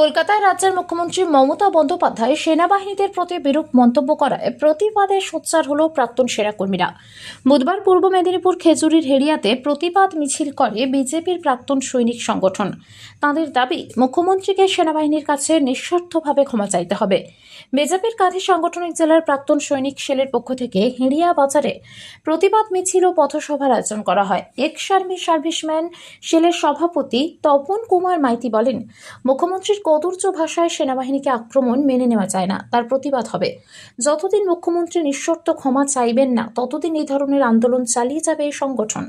কলকাতায় রাজ্যের মুখ্যমন্ত্রী মমতা বন্দ্যোপাধ্যায় সেনাবাহিনীদের প্রতি বিরূপ মন্তব্য করায় প্রতিবাদে সোচ্চার হল প্রাক্তন সেনাকর্মীরা। বুধবার পূর্ব মেদিনীপুর খেজুরির হেরিয়াতে প্রতিবাদ মিছিল করে বিজেপির প্রাক্তন সৈনিক সংগঠন। তাঁদের দাবি, মুখ্যমন্ত্রীকে সেনাবাহিনীর কাছে নিঃস্বার্থভাবে ক্ষমা চাইতে হবে। বিজেপির কাঁধে সাংগঠনিক জেলার প্রাক্তন সৈনিক সেলের পক্ষ থেকে হেরিয়া বাজারে প্রতিবাদ মিছিল ও পথসভার আয়োজন করা হয়। এক্স আর্মি সার্ভিসম্যান সেলের সভাপতি তপন কুমার মাইতি বলেন, মুখ্যমন্ত্রীর কদর্য ভাষায় সেনাবাহিনীকে আক্রমণ মেনে নেওয়া যায় না তার প্রতিবাদ হবে। যতদিন মুখ্যমন্ত্রী নিঃশর্ত ক্ষমা চাইবেন না ততদিন এই ধরনের আন্দোলন চালিয়ে যাবে এই সংগঠন।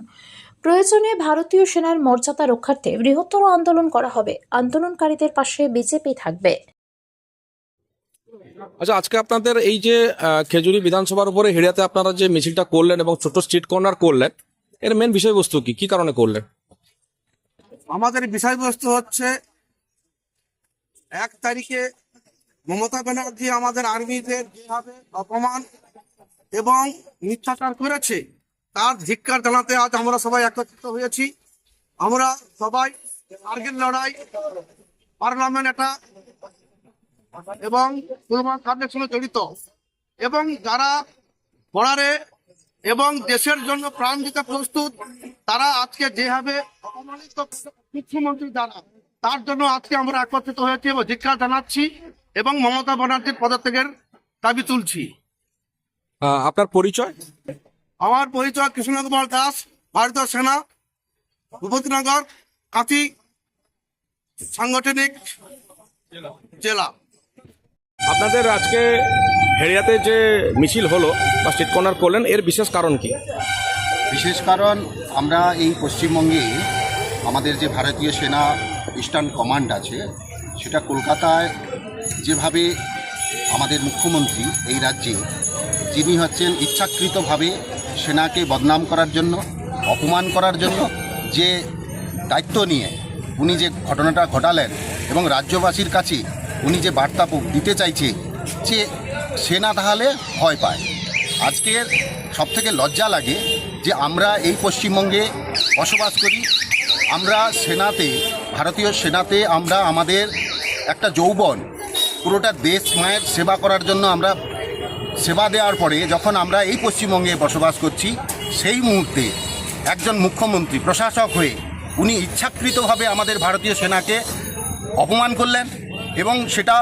প্রয়োজনে ভারতীয় সেনার মর্যাদা রক্ষার্থে বৃহত্তর আন্দোলন করা হবে। আন্দোলনকারীদের পাশে বিজেপি থাকবে। আচ্ছা আজকে আপনাদের এই যে খেজুরি বিধানসভার উপরে হেরিয়াতে আপনারা যে মিছিলটা করলেন এবং ছোট স্ট্রিট কর্নার করলেন এর মেন বিষয়বস্তু কি? কি কারণে করলেন? আমাদের বিষয়বস্তু হচ্ছে এক তারিখে মমতা ব্যানার্জি আমাদের আর্মিদের যেভাবে অপমান এবং মিথ্যাচার করেছে, তার ধিক্কার জানাতে আজ আমরা সবাই একত্রিত হয়েছি। আমরা সবাই কার্গিল লড়াই, পার্লামেন্ট এটা এবং কুরবান কার্ডের সঙ্গে জড়িত। এবং যারা বর্ডারে এবং দেশের জন্য প্রাণ দিতে প্রস্তুত, তারা আজকে যেভাবে অপমানিত মুখ্যমন্ত্রী দ্বারা তার জন্য আজকে আমরা একত্রিত হয়েছি এবং ধিক্ষার জানাচ্ছি এবং মমতা ব্যানার্জির পদত্যাগের দাবি তুলছি। আপনার পরিচয়? আমার পরিচয় কৃষ্ণ কুমার দাস ভারতীয় সেনা ভূপতিনগর কাঁথি সাংগঠনিক জেলা। আপনাদের আজকে হেরিয়াতে যে মিছিল হলো বা স্ট্রিট কর্নার করলেন এর বিশেষ কারণ কি? বিশেষ কারণ আমরা এই পশ্চিমবঙ্গে আমাদের যে ভারতীয় সেনা ইস্টার্ন কমান্ড আছে, সেটা কলকাতায় যেভাবে আমাদের মুখ্যমন্ত্রী এই রাজ্যে, যিনি হচ্ছেন ইচ্ছাকৃতভাবে সেনাকে বদনাম করার জন্য, অপমান করার জন্য যে দায়িত্ব নিয়ে উনি যে ঘটনাটা ঘটালেন এবং রাজ্যবাসীর কাছে উনি যে বার্তা দিতে চাইছে যে সেনা তাহলে ভয় পায়। আজকের সবথেকে লজ্জা লাগে যে আমরা এই পশ্চিমবঙ্গে বসবাস করি আমরা সেনাতে, ভারতীয় সেনাতে আমরা আমাদের একটা যৌবন, পুরোটা দেশ মায়ের সেবা করার জন্য আমরা সেবা দেওয়ার পরে যখন আমরা এই পশ্চিমবঙ্গে বসবাস করছি, সেই মুহূর্তে একজন মুখ্যমন্ত্রী, প্রশাসক হয়ে উনি ইচ্ছাকৃতভাবে আমাদের ভারতীয় সেনাকে অপমান করলেন এবং সেটা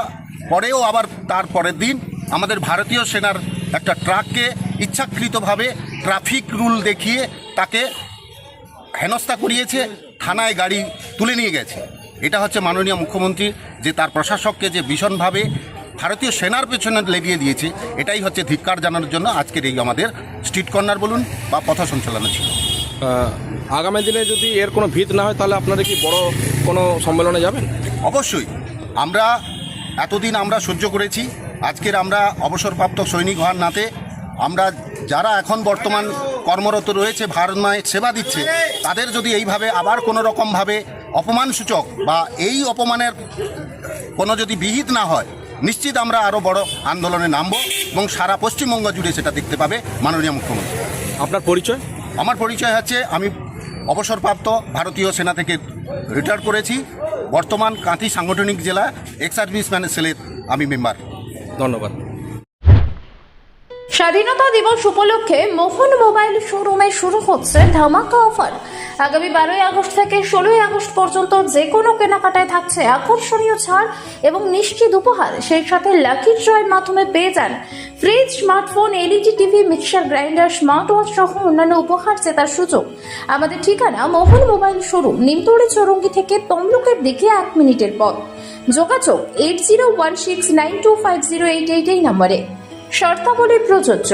পরেও আবার তার পরের দিন আমাদের ভারতীয় সেনার একটা ট্রাককে ইচ্ছাকৃতভাবে ট্রাফিক রুল দেখিয়ে তাকে হেনস্থা করিয়েছে। থানায় গাড়ি তুলে নিয়ে গেছে। এটা হচ্ছে মাননীয় মুখ্যমন্ত্রী যে তার প্রশাসককে যে ভীষণভাবে ভারতীয় সেনার পেছনে লেগিয়ে দিয়েছে এটাই হচ্ছে ধিক্কার জানানোর জন্য আজকের এই আমাদের স্ট্রিট কর্নার বলুন বা পথ সঞ্চালনা ছিল। আগামী দিনে যদি এর কোনো ভিত না হয় তাহলে আপনারা কি বড় কোনো সম্মেলনে যাবেন? অবশ্যই। আমরা এতদিন আমরা সহ্য করেছি। আজকের আমরা অবসরপ্রাপ্ত সৈনিক হওয়ার নাতে আমরা যারা এখন বর্তমান কর্মরত রয়েছে ভারত মায়ের সেবা দিচ্ছে তাদের যদি এইভাবে আবার কোনো রকমভাবে অপমানসূচক বা এই অপমানের কোনো যদি বিহিত না হয় নিশ্চিত আমরা আরও বড় আন্দোলনে নামব এবং সারা পশ্চিমবঙ্গ জুড়ে সেটা দেখতে পাবে মাননীয় মুখ্যমন্ত্রী। আপনার পরিচয়? আমার পরিচয় হচ্ছে আমি অবসরপ্রাপ্ত ভারতীয় সেনা থেকে রিটায়ার করেছি বর্তমান কাঁথি সাংগঠনিক জেলা এক্স সার্ভিস ম্যানের সেলের আমি মেম্বার ধন্যবাদ। স্বাধীনতা দিবস উপলক্ষে মোহন মোবাইল শোরুমে শুরু হচ্ছে ধামাকা অফার। আগামী বারোই আগস্ট থেকে ষোলোই আগস্ট পর্যন্ত যে কোনো কেনাকাটায় থাকছে আকর্ষণীয় ছাড় এবং নিশ্চিত উপহার। সেই সাথে লাকি ড্রয়ের মাধ্যমে পেয়ে যান fridge, smartphone, LED, TV, mixer, grinder smart watch সহ অন্যান্য উপহার জেতার সুযোগ। আমাদের ঠিকানা মোহন মোবাইল শোরুম নিমতৌড়ি চৌরঙ্গি থেকে তমলুকের দিকে এক মিনিটের পথ। যোগাযোগ eight zero one six nine two five zero eight eight এই নম্বরে। শর্তাবলী প্রযোজ্য।